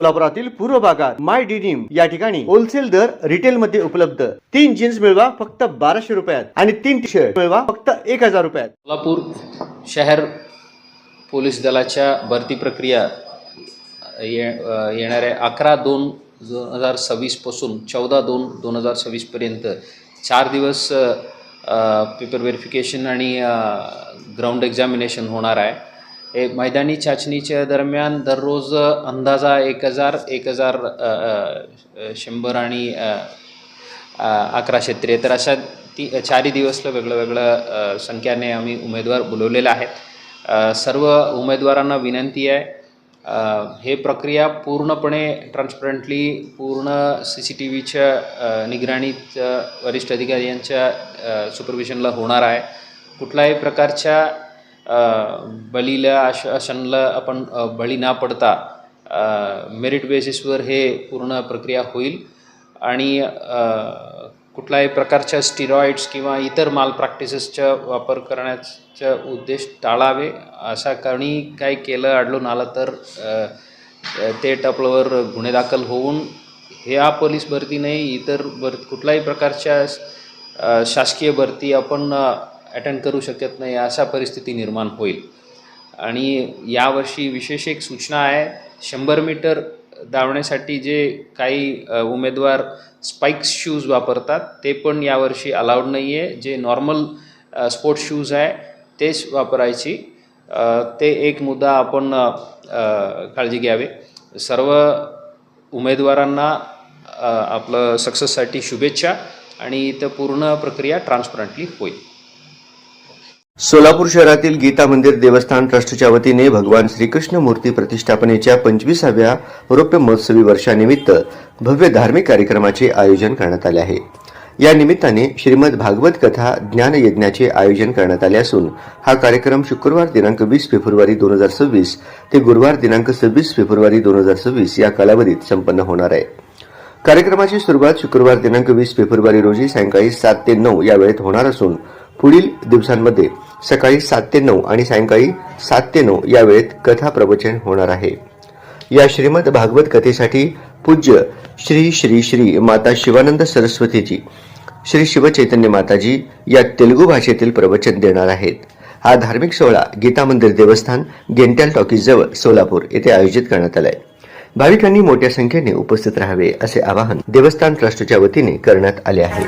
कोल्हापुरातील पूर्व भागात माय डिनिम या ठिकाणी होलसेल दर रिटेल मध्ये उपलब्ध. तीन जीन्स मिळवा फक्त बाराशे रुपयात आणि तीन टी शर्ट मिळवा फक्त एक हजार रुपयात. कोल्हापूर शहर पोलीस दलाच्या भरती प्रक्रिया ये येणाऱ्या अकरा दोन दोन हजार सव्वीसपासून चौदा दोन दोन हजार सव्वीसपर्यंत चार दिवस पेपर व्हेरिफिकेशन आणि ग्राउंड एक्झामिनेशन होणार आहे. हे मैदानी चाचणीच्या दरम्यान दररोज अंदाजा एक हजार एक हजार शंभर आणि अकराशे त्रेहत्तर अशा ती चारही दिवसला वेगळं वेगळं संख्याने आम्ही उमेदवार बोलवलेले आहेत. सर्व उमेदवारांना विनंती आहे हे प्रक्रिया पूर्णपणे ट्रान्सपरंटली पूर्ण सी सी टी व्हीच्या निगराणीत वरिष्ठ अधिकारी यांच्या सुपरविजनला होणार आहे. कुठल्याही प्रकारच्या अ, बळीला आश्वासनला आपण बळी ना पडता मेरिट बेसिसवर हे पूर्ण प्रक्रिया होईल आणि कुठल्याही प्रकारच्या स्टिरॉइड्स किंवा इतर माल प्रॅक्टिसेसचा वापर करण्याचा उद्देश टाळावे अशा कारणी काय केलं आढळून आलं तर ते टपलावर गुन्हे दाखल होऊन ह्या पोलीस भरती नाही इतर भर कुठल्याही प्रकारच्या शासकीय भरती आपण अटेंड करू शकत नाही अशा परिस्थिती निर्माण होईल. आणि यावर्षी विशेष एक सूचना आहे शंभर मीटर धावण्यासाठी जे काही उमेदवार स्पाइक्स शूज वापरतात ते पण यावर्षी अलाउड नाही आहे जे नॉर्मल स्पोर्ट्स शूज आहे तेच वापरायची. ते एक मुद्दा आपण काळजी घ्यावे. सर्व उमेदवारांना आपलं सक्सेससाठी शुभेच्छा आणि इथं पूर्ण प्रक्रिया ट्रान्सपरंटली होईल. सोलापूर शहरातील गीता मंदिर देवस्थान ट्रस्टच्या वतीने भगवान श्रीकृष्ण मूर्ती प्रतिष्ठापनेच्या पंचवीसाव्या रौप्य महोत्सवी वर्षानिमित्त भव्य धार्मिक कार्यक्रमाचे आयोजन करण्यात आले आहे. या निमित्ताने श्रीमद भागवत कथा ज्ञान यज्ञाचे आयोजन करण्यात आले असून हा कार्यक्रम शुक्रवार दिनांक वीस फेब्रुवारी दोन हजार सव्वीस ते गुरुवार दिनांक सव्वीस फेब्रुवारी दोन हजार सव्वीस या कालावधीत संपन्न होणार आहे. कार्यक्रमाची सुरुवात शुक्रवार दिनांक वीस फेब्रुवारी रोजी सायंकाळी सात ते नऊ या वेळेत होणार असून पुढील दिवसांमध्ये सकाळी सात ते नऊ आणि सायंकाळी सात ते नऊ या वेळेत कथा प्रवचन होणार आहे. या श्रीमद भागवत कथेसाठी पूज्य श्री श्री श्री माता शिवानंद सरस्वतीजी श्री शिवचैतन्य माताजी या तेलुगू भाषेतील प्रवचन देणार आहेत. हा धार्मिक सोहळा गीता मंदिर देवस्थान गेंट्याल टॉकीज जवळ सोलापूर येथे आयोजित करण्यात आलाय. भाविकांनी मोठ्या संख्येने उपस्थित राहावे असे आवाहन देवस्थान ट्रस्टच्या वतीने करण्यात आले आहे.